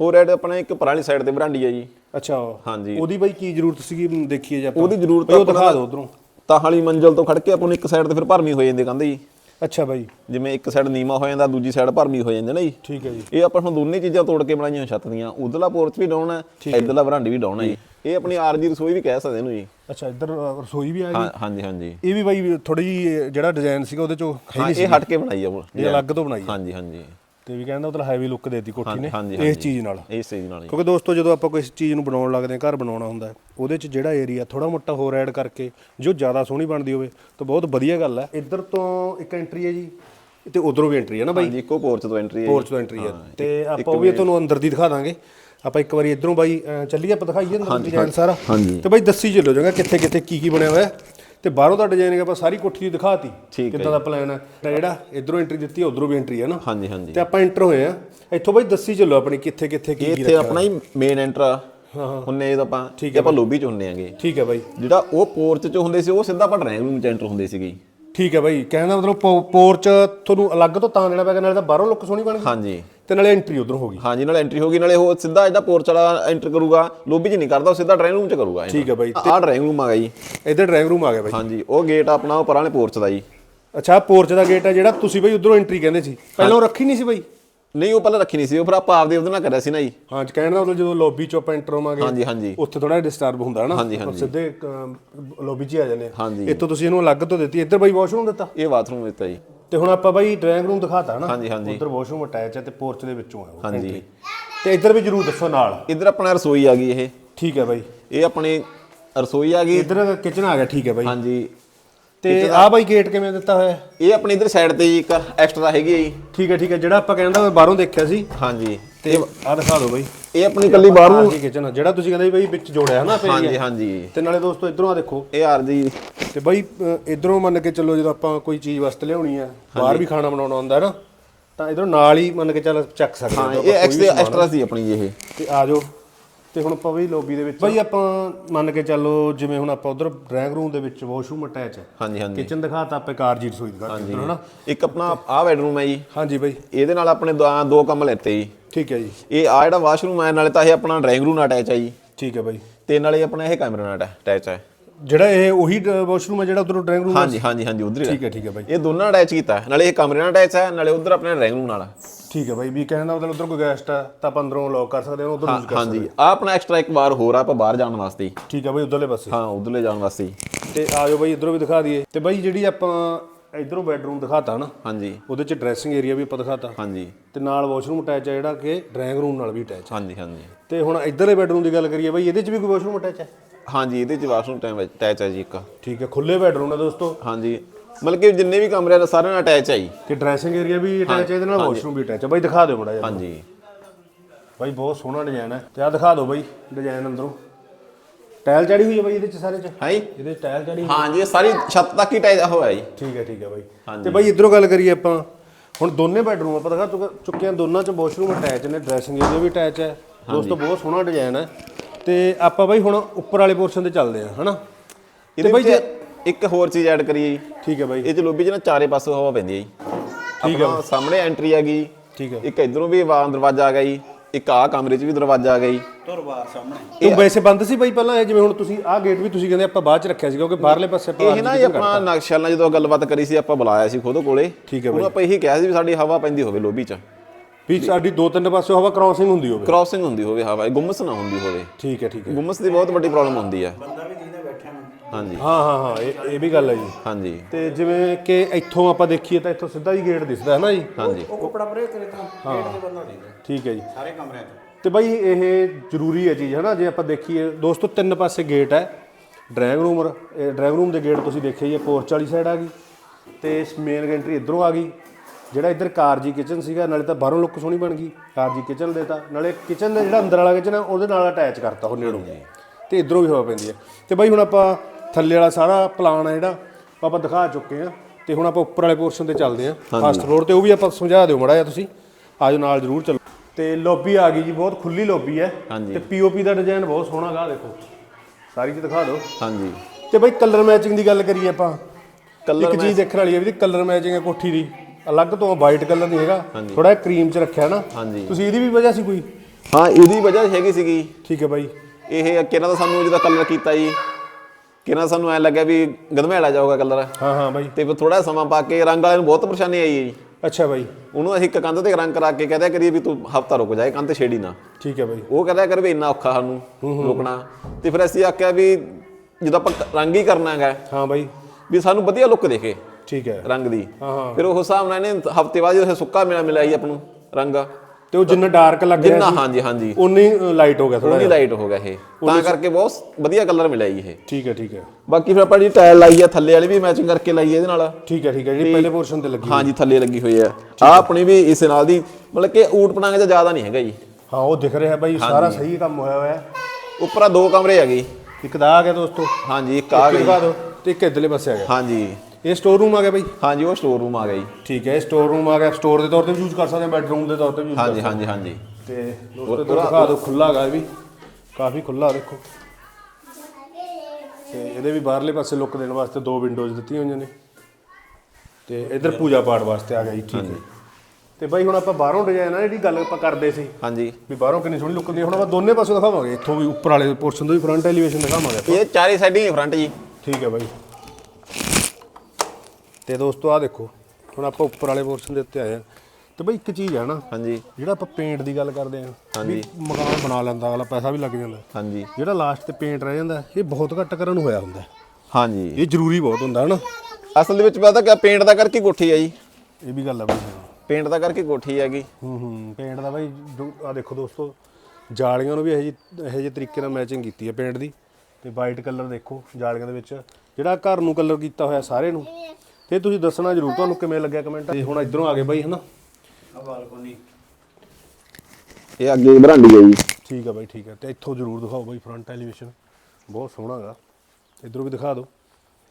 ਹੋਰ ਐਡ ਆਪਣਾ ਇੱਕ ਪਰਾਲੀ ਸਾਈਡ ਤੇ ਬਰਾਂਡੀ ਆ ਜੀ।
ਅੱਛਾ
ਹਾਂਜੀ।
ਉਹਦੀ ਬਾਈ ਕੀ ਜ਼ਰੂਰਤ ਸੀਗੀ ਦੇਖੀਏ ਜੇ ਆਪਾਂ।
ਉਹਦੀ ਜ਼ਰੂਰਤ
ਉਹ ਦਿਖਾ ਦਿਓ ਉਧਰੋਂ।
ਤਾਂ ਵਾਲੀ ਮੰਜ਼ਲ ਤੋਂ ਖੜ ਕੇ ਆਪਾਂ ਨੂੰ ਇੱਕ ਸਾਈਡ ਤੇ ਫਿਰ ਭਰਮੀ ਹੋ ਜਾਂਦੀ ਕੰਧ ਜੀ।
ਅੱਛਾ ਬਾਈ।
ਜਿਵੇਂ ਇੱਕ ਸਾਈਡ ਨੀਮਾ ਹੋ ਜਾਂਦਾ ਦੂਜੀ ਸਾਈਡ ਭਰਮੀ ਹੋ ਜਾਂਦੀ ਨਾ ਜੀ।
ਠੀਕ ਹੈ ਜੀ।
ਇਹ ਆਪਾਂ ਹੁਣ ਦੋਨੇ ਚੀਜ਼ਾਂ ਤੋੜ ਕੇ ਬਣਾਈਆਂ ਛੱਤ ਦੀਆਂ। ਉਧਰਲਾ ਪੋਰਚ ਵੀ ਡਾਉਣ ਹੈ। ਇਧਰਲਾ ਬਰਾਂਡੀ ਵੀ ਡਾਉਣ ਹੈ ਜੀ ਇਹ ਆਪਣੀ ਆਰਜੀ ਰਸੋਈ ਵੀ ਕਹਿ ਸਕਦੇ ਇਹਨੂੰ ਜੀ।
ਅੱਛਾ ਇੱਧਰ ਰਸੋਈ ਵੀ ਆ ਗਈ
ਹਾਂ ਹਾਂਜੀ ਹਾਂਜੀ।
ਇਹ ਵੀ ਬਾਈ ਥੋੜੀ ਜਿਹੀ ਜਿਹੜਾ ਡਿਜ਼ਾਈਨ ਸੀਗਾ ਉਹਦੇ ਚੋਂ ਹੈ ਨਹੀਂ
ਇਹ ਹਟ ਕੇ ਬਣਾਈ ਆ
ਇਹ ਅਲੱਗ ਤੋਂ ਬਣਾਈ
ਹਾਂਜੀ ਹਾਂਜੀ।
ਤੇ ਵੀ ਕਹਿੰਦਾ ਮਤਲਬ ਹੈਵੀ ਲੁੱਕ ਦੇਤੀ ਕੋਠੀ ਨੇ
ਹਾਂਜੀ
ਇਸ ਚੀਜ਼ ਨਾਲ।
ਇਸ ਚੀਜ਼ ਨਾਲ ਹੀ
ਕਿਉਂਕਿ ਦੋਸਤੋ ਜਦੋਂ ਆਪਾਂ ਕੋਈ ਚੀਜ਼ ਨੂੰ ਬਣਾਉਣ ਲੱਗਦੇ ਹਾਂ ਘਰ ਬਣਾਉਣਾ ਹੁੰਦਾ ਹੈ, ਉਹਦੇ 'ਚ ਜਿਹੜਾ ਏਰੀਆ ਥੋੜਾ ਮੋਟਾ ਹੋਰ ਐਡ ਕਰਕੇ ਜੋ ਜ਼ਿਆਦਾ ਸੋਹਣੀ ਬਣਦੀ ਹੋਵੇ ਤਾਂ ਬਹੁਤ ਵਧੀਆ ਗੱਲ ਹੈ। ਇੱਧਰ ਤੋਂ ਇੱਕ ਐਂਟਰੀ ਹੈ ਜੀ ਤੇ ਉਧਰੋਂ ਵੀ ਐਂਟਰੀ ਹੈ ਨਾ ਬਾਈ?
ਹਾਂਜੀ ਇੱਕੋ ਪੋਰਚ ਤੋਂ ਐਂਟਰੀ ਹੈ
ਪੋਰਚ ਤੋਂ ਐਂਟਰੀ ਹੈ। ਤੇ ਆਪਾਂ ਉਹ ਵੀ ਤੁਹਾਨੂੰ ਅੰਦਰ ਦੀ ਦਿਖਾ ਦਾਂਗੇ। ਆਪਾਂ ਇੱਕ ਵਾਰੀ ਇਧਰੋਂ ਬਾਈ ਅਹ, ਚੱਲੀਏ ਆਪਾਂ ਦਿਖਾਈਏ ਅੰਦਰ ਡਿਜ਼ਾਈਨ ਸਾਰਾ।
ਹਾਂਜੀ।
ਤੇ ਬਾਈ ਦੱਸੀ ਚੱਲੋ ਜਾਗਾ ਕਿੱਥੇ ਕਿੱਥੇ ਕੀ ਕੀ ਬਣਿਆ ਹੋਇਆ। ਹੈ। ਤੇ ਬਾਹਰੋਂ ਦਾ ਡਿਜ਼ਾਈਨ ਆਪਾਂ ਸਾਰੀ ਕੋਠੀ ਦੀ ਦਿਖਾਤੀ ਕਿੱਦਾਂ ਦਾ ਪਲਾਨ ਹੈ। ਤਾਂ ਜਿਹੜਾ ਇਧਰੋਂ ਐਂਟਰੀ ਦਿੱਤੀ ਹੈ ਉਧਰੋਂ ਵੀ ਐਂਟਰੀ ਹੈ ਨਾ।
ਹਾਂਜੀ ਹਾਂਜੀ।
ਤੇ ਆਪਾਂ ਐਂਟਰ ਹੋਏ ਆ। ਇੱਥੋਂ ਬਾਈ ਦੱਸੀ ਚੱਲੋ ਆਪਣੀ ਕਿੱਥੇ ਕਿੱਥੇ ਕੀ
ਇੱਥੇ ਆਪਣਾ ਹੀ ਮੇਨ ਐਂਟਰ
ਹਾਂ।
ਹੁੰਨੇ ਇਹ ਆਪਾਂ ਠੀਕ ਹੈ ਆਪਾਂ ਲੋਬੀ ਚ ਹੁੰਨੇ ਆਂਗੇ।
ਠੀਕ ਹੈ ਬਾਈ।
ਜਿਹੜਾ ਉਹ ਪੋਰਚ ਚ ਹੁੰਦੇ ਸੀ ਉਹ ਸਿੱਧਾ ਆਪਾਂ ਡਰਾਇੰਗ ਰੂਮ ਚ ਐਂਟਰ ਹੁੰਦੇ ਸੀਗੇ।
ਠੀਕ ਹੈ ਬਾਈ। ਕਹਿਣ ਦਾ ਮਤਲਬ ਪੋਰਚ ਤੁਹਾਨੂੰ ਅਲੱਗ ਤੋਂ ਤਾਂ ਦੇਣਾ ਪੈਗਾ ਨਾਲੇ ਤਾਂ ਬਾਹਰੋਂ ਲੁੱਕ ਸੋਹਣੀ ਬਣ ਗਈ।
ਹਾਂਜੀ।
ਤੇ ਨਾਲੇ ਐਂਟਰੀ ਉਧਰੋਂ ਹੋ ਗਈ।
ਹਾਂਜੀ ਨਾਲ ਐਂਟਰੀ ਹੋ ਗਈ ਨਾਲੇ ਉਹ ਸਿੱਧਾ ਜਿਹੜਾ ਪੋਰਚ ਵਾਲਾ ਐਂਟਰ ਕਰੂਗਾ ਲੋਬੀ ਚ ਨਹੀਂ ਕਰਦਾ ਉਹ ਸਿੱਧਾ ਡਰਾਇੰਗ ਰੂਮ ਚ ਕਰੂਗਾ
ਠੀਕ ਹੈ ਬਾਈ
ਆਹ ਡਰਾਇੰਗ ਰੂਮ ਆ ਗਿਆ ਜੀ।
ਇੱਧਰ ਡਰਾਈਵਿੰਗ ਰੂਮ ਆ ਗਿਆ ਬਾਈ।
ਹਾਂਜੀ ਉਹ ਗੇਟ ਆਪਣਾ ਉਹ ਪਰਾਂ ਪੋਰਚ ਦਾ ਜੀ।
ਅੱਛਾ ਪੋਰਚ ਦਾ ਗੇਟ ਹੈ ਜਿਹੜਾ ਤੁਸੀਂ ਬਾਈ ਉਧਰੋਂ ਐਂਟਰੀ ਕਹਿੰਦੇ ਸੀ। ਪਹਿਲਾਂ ਉਹ ਰੱਖੀ ਨਹੀਂ ਸੀ ਬਾਈ?
ਨਹੀਂ ਉਹ ਪਹਿਲਾਂ ਰੱਖੀ ਨਹੀਂ ਸੀ ਉਹ ਫਿਰ ਆਪਾਂ ਆਪਦੇ ਉਹਦੇ ਨਾਲ ਕਰਿਆ ਸੀ ਨਾ ਜੀ।
ਹਾਂ ਜੀ ਕਹਿਣ ਦਾ ਮਤਲਬ ਜਦੋਂ ਲੌਬੀ ਚੋਂ ਆਪਾਂ ਐਂਟਰ ਹੋਵਾਂਗੇ
ਹਾਂਜੀ ਹਾਂਜੀ।
ਉੱਥੇ ਥੋੜਾ ਡਿਸਟਰਬ ਹੁੰਦਾ ਹੈ ਨਾ
ਹਾਂਜੀ,
ਆਪਾਂ ਸਿੱਧੇ ਲੌਬੀ 'ਚ ਹੀ ਆ ਜਾਂਦੇ ਆ।
ਹਾਂਜੀ।
ਇੱਥੋਂ ਤੁਸੀਂ ਇਹਨੂੰ ਅਲੱਗ ਤੋਂ ਦਿੱਤੀ ਇੱਧਰ ਬਾਈ ਵਾਸ਼ਰੂਮ ਦਿੱਤਾ?
ਇਹ ਬਾਥਰੂਮ ਦਿੱਤਾ ਜੀ।
ਤੇ ਹੁਣ ਆਪਾਂ ਬਾਈ ਡਰਾਇੰਗ ਰੂਮ ਦਿਖਾਤਾ ਨਾ
ਹਾਂਜੀ ਹਾਂਜੀ।
ਉੱਧਰ ਵਾਸ਼ਰੂਮ ਅਟੈਚ ਹੈ ਤੇ ਪੋਰਚ ਦੇ ਵਿੱਚੋਂ ਹੈ ਉਹ
ਹਾਂਜੀ।
entry। ਤੇ ਇੱਧਰ ਵੀ ਜਰੂਰ ਦੱਸੋ ਨਾਲ।
ਇੱਧਰ ਆਪਣਾ ਰਸੋਈ ਆ ਗਈ ਇਹ।
ਠੀਕ ਹੈ ਬਾਈ।
ਇਹ ਆਪਣੀ ਰਸੋਈ ਆ ਗਈ।
ਇੱਧਰ ਕਿਚਨ ਆ ਗਿਆ ਠੀਕ ਹੈ ਬਾਈ।
ਹਾਂਜੀ।
ਤੇ ਆਹ ਬਾਈ ਗੇਟ ਕਿਵੇਂ ਦਿੱਤਾ ਹੋਇਆ? ਹੈ?
ਇਹ ਆਪਣੀ ਇੱਧਰ ਸਾਈਡ ਤੇ ਜੀ ਇੱਕ ਐਕਸਟਰਾ ਹੈਗੀ ਹੈ ਜੀ।
ਠੀਕ ਹੈ ਠੀਕ ਹੈ ਜਿਹੜਾ ਆਪਾਂ ਕਹਿੰਦਾ ਬਾਹਰੋਂ ਦੇਖਿਆ ਸੀ।
ਹਾਂਜੀ।
ਤੇ ਆਹ ਦਿਖਾ ਦਿਓ ਬਾਈ।
ਇਹ ਆਪਣੀ ਕੱਲੀ ਬਾਹਰੋਂ
ਆਹ ਕਿਚਨ ਜਿਹੜਾ ਤੁਸੀਂ ਕਹਿੰਦੇ ਬਈ ਵਿੱਚ ਜੋੜਿਆ ਹਨਾ ਆਪੇ
ਹਾਂਜੀ ਹਾਂਜੀ।
ਤੇ ਨਾਲੇ ਦੋਸਤੋ ਇਧਰੋਂ ਆ ਦੇਖੋ।
ਇਹ ਆਰਜੀ
ਤੇ ਬਾਈ ਇਧਰੋਂ ਮੰਨ ਕੇ ਚੱਲੋ ਜਦੋਂ ਆਪਾਂ ਕੋਈ ਚੀਜ਼ ਵਾਸਤੇ ਲਿਆਉਣੀ ਆ ਬਾਹਰ ਵੀ ਖਾਣਾ ਬਣਾਉਣਾ ਹੁੰਦਾ ਹੈ ਨਾ ਤਾਂ ਇਧਰੋਂ ਨਾਲ ਹੀ ਮੰਨ ਕੇ ਚੱਲ ਚੱਕ ਸਕਦੇ
ਹਾਂ ਇਹ ਐਕਸਟਰਾ ਸੀ ਆਪਣੀ ਇਹ।
ਤੇ ਆ ਜਾਓ। ਤੇ ਹੁਣ ਆਪਾਂ ਵੀ ਲੌਬੀ ਦੇ ਵਿੱਚ ਬਾਈ ਆਪਾਂ ਮੰਨ ਕੇ ਚੱਲੋ ਜਿਵੇਂ ਹੁਣ ਆਪਾਂ ਉਧਰ ਡਰਾਇੰਗ ਰੂਮ ਦੇ ਵਿੱਚ ਵਾਸ਼ਰੂਮ ਅਟੈਚ ਹੈ।
ਹਾਂਜੀ ਹਾਂਜੀ।
ਕਿਚਨ ਦਿਖਾਤਾ ਆਪੇ ਕਾਰ ਜੀ ਰਸੋਈ ਦਿਖਾਤੀ ਇੱਧਰ ਹਨਾ
ਇੱਕ ਆਪਣਾ ਆਹ ਬੈਡਰੂਮ ਹੈ ਜੀ।
ਹਾਂਜੀ ਬਾਈ।
ਇਹਦੇ ਨਾਲ ਆਪਣੇ ਦੋ ਦੋ ਕੰਮ ਲੈਤੇ ਜੀ।
ਠੀਕ ਹੈ ਜੀ।
ਇਹ ਆ ਜਿਹੜਾ ਵਾਸ਼ਰੂਮ ਹੈ ਨਾਲੇ ਤਾਂ ਇਹ ਆਪਣਾ ਡਰਾਇੰਗ ਰੂਮ ਨਾਲ ਅਟੈਚ ਹੈ ਜੀ।
ਠੀਕ ਹੈ ਬਾਈ।
ਤੇ ਨਾਲੇ ਆਪਣਾ ਇਹ ਕੈਮਰੇ ਨਾਲ ਅਟੈਚ ਹੈ।
ਜਿਹੜਾ ਇਹ ਉਹੀ ਵਾਸ਼ਰੂਮ ਹੈ ਜਿਹੜਾ ਉਧਰੋਂ ਡਰਾਇੰਗ ਰੂਮ
ਹਾਂਜੀ ਹਾਂਜੀ ਹਾਂਜੀ ਉਧਰ ਹੀ
ਠੀਕ ਹੈ ਠੀਕ ਹੈ ਬਾਈ।
ਇਹ ਦੋਨਾਂ ਅਟੈਚ ਕੀਤਾ ਹੈ। ਨਾਲੇ ਇਹ ਕਮਰੇ ਨਾਲ ਅਟੈਚ ਹੈ ਨਾਲੇ ਉਧਰ ਆਪਣੇ ਡਰਾਇੰਗ ਰੂਮ ਨਾਲ। ਹੈ।
ਠੀਕ ਹੈ ਬਾਈ ਵੀ ਕਹਿਣ ਦਾ ਮਤਲਬ ਉਧਰ ਕੋਈ ਗੈਸਟ ਆ ਤਾਂ ਆਪਾਂ ਅੰਦਰੋਂ ਲੌਕ ਕਰ ਸਕਦੇ ਹਾਂ ਉਧਰ ਯੂਜ਼ ਕਰ
ਹਾਂਜੀ ਆ ਆਪਣਾ ਐਕਸਟਰਾ ਇੱਕ ਵਾਰ ਹੋਰ ਆ ਆਪਾਂ ਬਾਹਰ ਜਾਣ ਵਾਸਤੇ। ਹੀ।
ਠੀਕ ਹੈ ਬਾਈ ਉਧਰਲੇ ਪਾਸੇ।
ਹਾਂ ਉਧਰਲੇ ਜਾਣ ਵਾਸਤੇ। ਹੀ।
ਤੇ ਆ ਜਾਓ ਬਾਈ ਇਧਰੋਂ ਵੀ ਦਿਖਾ ਦਈਏ। ਤੇ ਬਾਈ ਜਿਹੜੀ ਆਪਾਂ ਇਧਰੋਂ ਬੈਡਰੂਮ ਦਿਖਾਤਾ ਨਾ
ਹਾਂਜੀ।
ਉਹਦੇ ਚ ਡਰੈਸਿੰਗ ਏਰੀਆ ਵੀ ਆਪਾਂ ਦਿਖਾਤਾ।
ਹਾਂਜੀ।
ਤੇ ਨਾਲ ਵਾਸ਼ਰੂਮ ਅਟੈਚ ਹੈ ਜਿਹੜਾ ਕਿ ਡਰਾਇੰਗ ਰੂਮ ਨਾਲ ਵੀ ਅਟੈਚ ਹੈ
ਹਾਂਜੀ ਹਾਂਜੀ।
ਤੇ ਹੁਣ ਇਧਰਲੇ ਬੈਡਰੂਮ ਦੀ ਗੱਲ ਕਰੀਏ ਬਾਈ ਇਹਦੇ ਚ ਵੀ ਕੋਈ ਵਾਸ਼ਰੂਮ ਅਟੈਚ ਹੈ
ਹਾਂਜੀ ਇਹਦੇ ਚ ਵਾਸ਼ਰੂਮ ਟਾਈਮ ਅਟੈਚ ਹੈ ਜੀ ਇੱਕ।
ਠੀਕ ਹੈ ਖੁੱਲੇ ਬੈਡਰੂਮ ਨੇ ਦੋਸਤੋ।
ਹਾਂਜੀ। ਮਤਲਬ ਕਿ ਜਿੰਨੇ ਵੀ ਕਮਰੇ ਨੇ ਸਾਰਿਆਂ ਨਾਲ ਅਟੈਚ ਹੈ ਜੀ।
ਤੇ ਡਰੈਸਿੰਗ ਏਰੀਆ ਵੀ ਅਟੈਚ ਹੈ ਇਹਦੇ ਨਾਲ ਵਾਸ਼ਰੂਮ ਵੀ ਅਟੈਚ ਹੈ ਬਾਈ ਦਿਖਾ ਦਿਓ ਮੜਾ ਜਿਹਾ
ਹਾਂਜੀ।
ਬਾਈ ਬਹੁਤ ਸੋਹਣਾ ਡਿਜ਼ਾਈਨ ਹੈ ਤੇ ਆ ਦਿਖਾ ਦਿਓ ਬਾਈ ਡਿਜ਼ਾਈਨ ਅੰਦਰੋਂ। ਟਾਇਲ ਚੜੀ ਹੋਈ ਹੈ ਬਾਈ ਇਹਦੇ ਚ ਸਾਰੇ ਚ?
ਹੈ ਜੀ
ਇਹਦੇ ਟਾਇਲ ਚੜੀ
ਹਾਂਜੀ ਇਹ ਸਾਰੀ ਛੱਤ ਤੱਕ ਹੀ ਅਟੈਚ ਹੋਇਆ ਜੀ।
ਠੀਕ ਹੈ ਠੀਕ ਹੈ ਬਾਈ। ਤੇ ਬਾਈ ਇਧਰੋਂ ਗੱਲ ਕਰੀਏ ਆਪਾਂ। ਹੁਣ ਦੋਨੇ ਬੈਡਰੂਮ ਆਪਾਂ ਦਿਖਾ ਚੁੱਕੇ- ਹਾਂ ਦੋਨਾਂ ਚ ਵਾਸ਼ਰੂਮ ਅਟੈਚ ਨੇ ਡਰੈਸਿੰਗ ਏਰੀਆ ਵੀ ਅਟੈਚ ਹੈ ਦੋਸਤੋ ਬਹੁਤ ਸੋਹਣਾ ਡਿਜ਼ਾਈਨ ਹੈ ਤੇ ਆਪਾਂ ਬਾਈ ਹੁਣ ਉੱਪਰ ਵਾਲੇ ਪੋਰਸ਼ਨ ਤੇ ਚੱਲਦੇ ਹਾਂ ਹਨਾ?
ਇਹਦੇ ਵਿੱਚ ਇੱਕ ਹੋਰ ਚੀਜ਼ ਐਡ ਕਰੀਏ ਜੀ।
ਠੀਕ ਹੈ ਬਾਈ।
ਇਹ ਚ ਲੋਬੀ ਚ ਨਾ ਚਾਰੇ ਪਾਸੇ ਹਵਾ ਪੈਂਦੀ ਹੈ ਜੀ। ਠੀਕ ਹੈ। ਸਾਹਮਣੇ ਐਂਟਰੀ ਆ ਗਈ।
ਠੀਕ ਹੈ।
ਇੱਕ ਇਧਰੋਂ ਵੀ ਵਾ ਦਰਵਾਜ਼ਾ ਆ ਗਿਆ ਜੀ। ਇੱਕ ਆ ਕਮਰੇ ਚ ਵੀ ਦਰਵਾਜ਼ਾ ਆ ਗਿਆ ਜੀ।
ਬਾਹਰ ਸਾਹਮਣੇ।
ਇਹ ਵੈਸੇ ਬੰਦ ਸੀ ਬਾਈ ਪਹਿਲਾਂ? ਇਹ ਜਿਵੇਂ ਹੁਣ ਤੁਸੀਂ ਆਹ ਗੇਟ ਵੀ ਤੁਸੀਂ ਕਹਿੰਦੇ ਆਪਾਂ ਬਾਅਦ ਚ ਰੱਖਿਆ ਸੀ ਕਿਉਂਕਿ ਬਾਹਰਲੇ ਪਾਸੇ ਆਪਾਂ
ਇਹ ਨਾ ਇਹ ਆਪਣਾ ਨਕਸ਼ਾ ਨਾਲ ਜਦੋਂ ਗੱਲਬਾਤ ਕਰੀ ਸੀ ਆਪਾਂ ਬੁਲਾਇਆ ਸੀ ਖੁਦ ਕੋਲੇ।
ਠੀਕ ਹੈ
ਉਹਨੂੰ ਆਪਾਂ ਇਹੀ ਕਿਹਾ ਸੀ ਵੀ ਸਾਡੀ ਹਵਾ ਪੈਂਦੀ ਹੋਵੇ ਲੋਬੀ ਚ।
ਵੀ ਸਾਡੀ ਦੋ ਤਿੰਨ ਪਾਸੇ ਹਵਾ ਕ੍ਰਾਸਿੰਗ ਹੁੰਦੀ ਹੋਵੇ।
ਕ੍ਰਾਸਿੰਗ ਹੁੰਦੀ ਹੋਵੇ ਹਵਾ ਗੁੰਮਸ ਨਾ ਹੁੰਦੀ ਹੋਵੇ।
ਠੀਕ ਹੈ ਠੀਕ ਹੈ।
ਗੁੰਮਸ ਦੀ ਬਹੁਤ ਵੱਡੀ ਪ੍ਰੋਬਲਮ ਹੁੰਦੀ ਹੈ।
ਬੰਦਾ ਵੀ
ਹਾਂਜੀ।
ਹਾਂ ਹਾਂ ਹਾਂ ਇਹ ਇਹ ਵੀ ਗੱਲ ਹੈ ਜੀ।
ਹਾਂਜੀ।
ਤੇ ਜਿਵੇਂ ਕਿ ਇੱਥੋਂ ਆਪਾਂ ਦੇਖੀਏ ਤਾਂ ਇੱਥੋਂ ਸਿੱਧਾ ਹੀ ਗੇਟ ਦਿਸਦਾ ਹੈ ਨਾ ਜੀ?
ਹਾਂਜੀ।
ਉਹ ਕੱਪੜਾ ਪਰੇ ਕਰੇ ਤਾਂ ਗੇਟ ਦੇ ਬੰਦਾ ਦੇ
ਠੀਕ ਹੈ ਜੀ।
ਸਾਰੇ ਕਮਰਿਆਂ 'ਚ।
ਤੇ ਬਾਈ ਇਹ ਜ਼ਰੂਰੀ ਹੈ ਚੀਜ਼ ਹੈ ਨਾ? ਜੇ ਆਪਾਂ ਦੇਖੀਏ ਦੋਸਤੋ ਤਿੰਨ ਪਾਸੇ ਗੇਟ ਹੈ। ਡਰਾਇੰਗ ਰੂਮ ਇਹ ਡਰਾਇੰਗ ਰੂਮ ਦੇ ਗੇਟ ਤੁਸੀਂ ਦੇਖਿਆ ਹੀ ਹੈ ਪੋਰਚ ਵਾਲੀ ਸਾਈਡ ਆ ਗਈ। ਤੇ ਮੇਨ ਐਂਟਰੀ ਇਧਰੋਂ ਆ ਗਈ। ਜਿਹੜਾ ਇੱਧਰ ਕਾਰਜੀ ਕਿਚਨ ਸੀਗਾ ਨਾਲੇ ਤਾਂ ਬਾਹਰੋਂ ਲੁੱਕ ਸੋਹਣੀ ਬਣ ਗਈ। ਕਾਰਜੀ ਕਿਚਨ ਦੇਤਾ ਨਾਲੇ ਕਿਚਨ ਦਾ ਜਿਹੜਾ ਅੰਦਰ ਵਾਲਾ ਕਿਚਨ ਹੈ ਉਹਦੇ ਨਾਲ ਅਟੈਚ ਕਰਤਾ ਉਹ ਨੇੜੋਂ। ਤੇ ਇਧਰੋਂ ਵੀ ਹਵਾ ਪੈਂਦੀ ਹੈ। ਤੇ ਬਾਈ ਹੁਣ ਆਪਾਂ ਥੱਲੇ ਵਾਲਾ ਸਾਰਾ ਪਲਾਨ ਹੈ ਜਿਹੜਾ ਉਹ ਆਪਾਂ ਦਿਖਾ ਚੁੱਕੇ ਆ ਤੇ ਹੁਣ ਆਪਾਂ ਉੱਪਰ ਵਾਲੇ ਪੋਰਸ਼ਨ ਤੇ ਚੱਲਦੇ ਆ ਫਸਟ ਫਲੋਰ ਤੇ ਉਹ ਵੀ ਆਪਾਂ ਸਮਝਾ ਦਿਓ ਮੜਾ ਜਿਹਾ ਤੁਸੀਂ। ਆਜੋ ਨਾਲ ਜ਼ਰੂਰ ਚੱਲੋ। ਤੇ ਲੌਬੀ ਆ ਗਈ ਜੀ ਬਹੁਤ ਖੁੱਲੀ ਲੌਬੀ ਹੈ। ਤੇ ਪੀਓਪੀ ਦਾ ਡਿਜ਼ਾਈਨ ਬਹੁਤ ਸੋਹਣਾ ਗਾ ਦੇਖੋ। ਸਾਰੀ ਚੀਜ਼ ਦਿਖਾ ਦਿਓ।
ਹਾਂਜੀ।
ਤੇ ਬਾਈ ਕਲਰ ਮੈਚਿੰਗ ਦੀ ਗੱਲ ਕਰੀਏ ਆਪਾਂ।
ਕਲਰ
ਇੱਕ ਚੀਜ਼ ਦੇਖਣ ਵਾਲੀ ਹੈ ਵੀ ਕਲਰ ਮੈਚਿੰਗ ਹੈ ਕੋਠੀ ਦੀ। ਅਲੱਗ ਤੋਂ ਵਾਈਟ ਕਲਰ ਨਹੀਂ ਹੈਗਾ। ਥੋੜਾ ਕਰੀਮ ਚ ਰੱਖਿਆ ਨਾ। ਤੁਸੀਂ ਇਹਦੀ ਵੀ ਵਜ੍ਹਾ ਸੀ ਕੋਈ?
ਹਾਂ ਇਹਦੀ ਵਜ੍ਹਾ ਹੈਗੀ ਸੀਗੀ।
ਠੀਕ ਹੈ ਬਾਈ।
ਇਹ ਕਿਹਨਾਂ ਦਾ ਸਾਨੂੰ ਜਿਹਦਾ ਕਲਰ ਕੀਤਾ ਜੀ। ਕਿਹਨਾਂ ਸਾਨੂੰ ਐ ਲੱਗਿਆ ਵੀ ਗਦਮੈਲਾ ਜਾਊਗਾ ਕਲਰ।
ਹਾਂ ਹਾਂ ਬਾਈ।
ਤੇ ਥੋੜਾ ਸਮਾਂ ਪਾ ਕੇ ਰੰਗ ਵਾਲੇ ਨੂੰ ਬਹੁਤ ਪਰੇਸ਼ਾਨੀ ਆਈ ਹੈ ਜੀ।
ਅੱਛਾ ਬਾਈ।
ਉਹਨੂੰ ਅਸੀਂ ਇੱਕ ਕੰਧ ਤੇ ਰੰਗ ਕਰਾ ਕੇ ਕਹਦਿਆ ਕਰੀਏ ਵੀ ਤੂੰ ਹਫਤਾ ਰੁਕ ਜਾਏ ਕੰਧ ਛੇੜੀ ਨਾ।
ਠੀਕ ਹੈ ਬਾਈ।
ਉਹ ਕਹਦਿਆ ਕਰ ਵੀ ਇੰਨਾ ਔਖਾ ਸਾਨੂੰ ਰੁਕਣਾ। ਤੇ ਫਿਰ ਅਸੀਂ ਆਖਿਆ ਵੀ ਜਦੋਂ ਆਪਾਂ ਕ- ਰੰਗ ਹੀ ਕਰਨਾ ਹੈਗਾ
ਹਾਂ ਬਾਈ।
ਵੀ ਸਾਨੂੰ ਵਧੀਆ ਲੁੱਕ ਦੇਖੇ
ਠੀਕ ਹੈ।
ਰੰਗ ਦੀ।
ਹਾਂ ਹਾਂ।
ਫਿਰ ਉਹ ਹਿਸਾਬ ਨਾਲ ਇਹਨੇ ਹਫ਼ਤੇ ਬਾਅਦ ਜਦੋਂ ਸੁੱਕਾ ਮਿਲਿਆ ਜੀ ਆਪ ਨੂੰ ਰੰਗ।
ਤੇ ਉਹ ਜਿੰਨਾ ਡਾਰਕ ਲੱਗ ਰਿਹਾ
ਜਿੰਨਾ ਹਾਂਜੀ ਹਾਂਜੀ।
ਉਨੀ ਲਾਈਟ ਹੋ ਗਿਆ ਥੋੜਾ
ਉਹਦੀ ਲਾਈਟ ਹੋ ਗਿਆ ਇਹ। ਤਾਂ ਕਰਕੇ ਬਹੁਤ ਵਧੀਆ ਕਲਰ ਮਿਲਿਆ ਜੀ ਇਹ।
ਠੀਕ ਹੈ ਠੀਕ ਹੈ।
ਬਾਕੀ ਫਿਰ ਆਪਾਂ ਜੀ ਟਾਇਲ ਲਾਈ ਆ ਥੱਲੇ ਵਾਲੀ ਵੀ ਮੈਚਿੰਗ ਕਰਕੇ ਲਾਈ ਆ ਇਹਦੇ ਨਾਲ।
ਠੀਕ ਹੈ ਠੀਕ ਹੈ ਜਿਹੜੀ ਪਹਿਲੇ ਪੋਰਸ਼ਨ ਤੇ ਲੱਗੀ
ਹਾਂਜੀ ਥੱਲੇ ਲੱਗੀ ਹੋਈ ਆ ਆ ਆਪਣੀ ਵੀ ਇਸ ਨਾਲ ਦੀ ਮਤਲਬ ਕਿ ਊਟ ਪਟਾਂਗੇ ਤਾਂ ਜ਼ਿਆਦਾ ਨਹੀਂ ਹੈਗਾ ਜੀ।
ਹਾਂ ਉਹ ਦਿਖ ਰਿਹਾ ਬਾਈ ਸਾਰਾ ਸਹੀ ਕੰਮ ਹੋਇਆ ਹੋਇਆ। ਹੈ
ਉੱਪਰ ਦੋ ਕਮਰੇ ਹੈਗੇ।
ਇੱਕ ਦਾ ਆ ਗਿਆ ਦੋਸਤੋ।
ਹਾਂਜੀ ਇੱਕ ਆ
ਦਿਓ ਤੇ ਇੱਕ ਇਧਰਲੇ ਪਾਸੇ ਆ ਗਿਆ।
ਹਾਂਜੀ।
ਇਹ ਸਟੋਰ ਰੂਮ ਆ ਗਿਆ ਬਾਈ?
ਹਾਂਜੀ ਉਹ ਸਟੋਰ ਰੂਮ ਆ ਗਿਆ ਜੀ।
ਠੀਕ ਹੈ ਇਹ ਸਟੋਰ ਰੂਮ ਆ ਗਿਆ। ਸਟੋਰ ਦੇ ਤੌਰ ਤੇ ਵੀ ਯੂਜ਼ ਕਰ ਸਕਦੇ ਹਾਂ ਬੈਡਰੂਮ ਦੇ ਤੌਰ ਤੇ ਵੀ use
ਹਾਂਜੀ ਹਾਂਜੀ ਹਾਂਜੀ।
ਤੇ ਦੋਸਤੋ ਇੱਧਰ ਦਿਖਾ ਦਿਓ ਖੁੱਲਾ ਹੈਗਾ ਇਹ ਵੀ। ਕਾਫੀ ਖੁੱਲਾ ਦੇਖੋ। ਤੇ ਇਹਦੇ ਵੀ ਬਾਹਰਲੇ ਪਾਸੇ ਲੁੱਕ ਦੇਣ ਵਾਸਤੇ ਦੋ ਵਿੰਡੋਜ਼ ਦਿੱਤੀਆਂ ਹੋਈਆਂ ਨੇ। ਤੇ ਇੱਧਰ ਪੂਜਾ ਪਾਠ ਵਾਸਤੇ ਆ ਗਿਆ ਜੀ ਠੀਕ ਹੈ। ਤੇ ਬਾਈ ਹੁਣ ਆਪਾਂ ਬਾਹਰੋਂ ਡਿਜ਼ਾਈਨ ਆ ਜਿਹੜੀ ਗੱਲ ਆਪਾਂ ਕਰਦੇ ਸੀ।
ਹਾਂਜੀ।
ਵੀ ਬਾਹਰੋਂ ਕਿੰਨੀ ਸੋਹਣੀ ਲੁੱਕ ਹੁੰਦੀ ਹੈ ਹੁਣ ਆਪਾਂ ਦੋਨੇ ਪਾਸੇ ਦਿਖਾਵਾਂਗੇ। ਇੱਥੋਂ ਵੀ ਉੱਪਰ ਵਾਲੇ ਪੋਰਸ਼ਨ ਤੋਂ ਵੀ ਫਰੰਟ ਐਲੀਵੇਸ਼ਨ ਦਿਖਾਵਾਂਗੇ ਆਪਾਂ।
ਇਹ ਚਾਰੇ ਸਾਈਡਾਂ ਹੀ ਫਰੰਟ ਜੀ।
ਠੀਕ ਹੈ ਬਾਈ। ਤੇ ਦੋਸਤੋ ਆ ਦੇਖੋ ਹੁਣ ਆਪਾਂ ਉੱਪਰ ਵਾਲੇ ਪੋਰਸ਼ਨ ਦੇ ਉੱਤੇ ਆਏ ਆ ਤੇ ਬਾਈ ਇੱਕ ਚੀਜ਼ ਹੈ ਨਾ
ਹਾਂਜੀ।
ਜਿਹੜਾ ਆਪਾਂ ਪੇਂਟ ਦੀ ਗੱਲ ਕਰਦੇ ਆ
ਹਾਂਜੀ।
ਮਕਾਨ ਬਣਾ ਲੈਂਦਾ ਅਗਲਾ ਪੈਸਾ ਵੀ ਲੱਗ ਜਾਂਦਾ।
ਹਾਂਜੀ।
ਜਿਹੜਾ ਲਾਸਟ ਤੇ ਪੇਂਟ ਰਹਿ ਜਾਂਦਾ ਇਹ ਬਹੁਤ ਘੱਟ ਕਰਨ ਨੂੰ ਹੋਇਆ ਹੁੰਦਾ।
ਹਾਂਜੀ।
ਇਹ ਜ਼ਰੂਰੀ ਬਹੁਤ ਹੁੰਦਾ ਹੈ ਨਾ
ਅਸਲ ਦੇ ਵਿੱਚ ਪਤਾ ਕਿ ਪੇਂਟ ਦਾ ਕਰਕੇ ਕੋਠੀ ਆ ਜੀ।
ਇਹ ਵੀ ਗੱਲ ਆ ਬਾਈ
ਪੇਂਟ ਦਾ ਕਰਕੇ ਕੋਠੀ ਹੈਗੀ।
ਹੂੰ ਹੂੰ ਪੇਂਟ ਦਾ ਬਾਈ ਆ ਦੇਖੋ ਦੋਸਤੋ ਜਾਲੀਆਂ ਨੂੰ ਵੀ ਇਹੋ ਜਿਹੀ ਇਹੋ ਜਿਹੇ ਤਰੀਕੇ ਨਾਲ ਮੈਚਿੰਗ ਕੀਤੀ ਹੈ ਪੇਂਟ ਦੀ। ਤੇ ਵਾਈਟ ਕਲਰ ਦੇਖੋ ਜਾਲੀਆਂ ਦੇ ਵਿੱਚ ਜਿਹੜਾ ਘਰ ਨੂੰ ਕਲਰ ਕੀਤਾ ਹੋਇਆ ਸਾਰੇ ਨੂੰ। ਤੇ ਤੁਸੀਂ ਦੱਸਣਾ ਜ਼ਰੂਰ ਤੁਹਾਨੂੰ ਕਿਵੇਂ ਲੱਗਿਆ ਕਮੈਂਟ ਤੇ ਹੁਣ ਇਧਰੋਂ ਆ ਗਏ ਬਾਈ ਹਨਾ?
ਆ ਬਾਲਕੋਨੀ
ਇਹ ਅੱਗੇ ਬਰਾਂਡੀ ਹੈ ਜੀ।
ਠੀਕ ਆ ਬਾਈ ਠੀਕ ਆ। ਤੇ ਇੱਥੋਂ ਜ਼ਰੂਰ ਦਿਖਾਓ ਬਾਈ ਫਰੰਟ ਐਲੀਵੇਸ਼ਨ ਬਹੁਤ ਸੋਹਣਾ ਗਾ। ਇਧਰੋਂ ਵੀ ਦਿਖਾ ਦਿਓ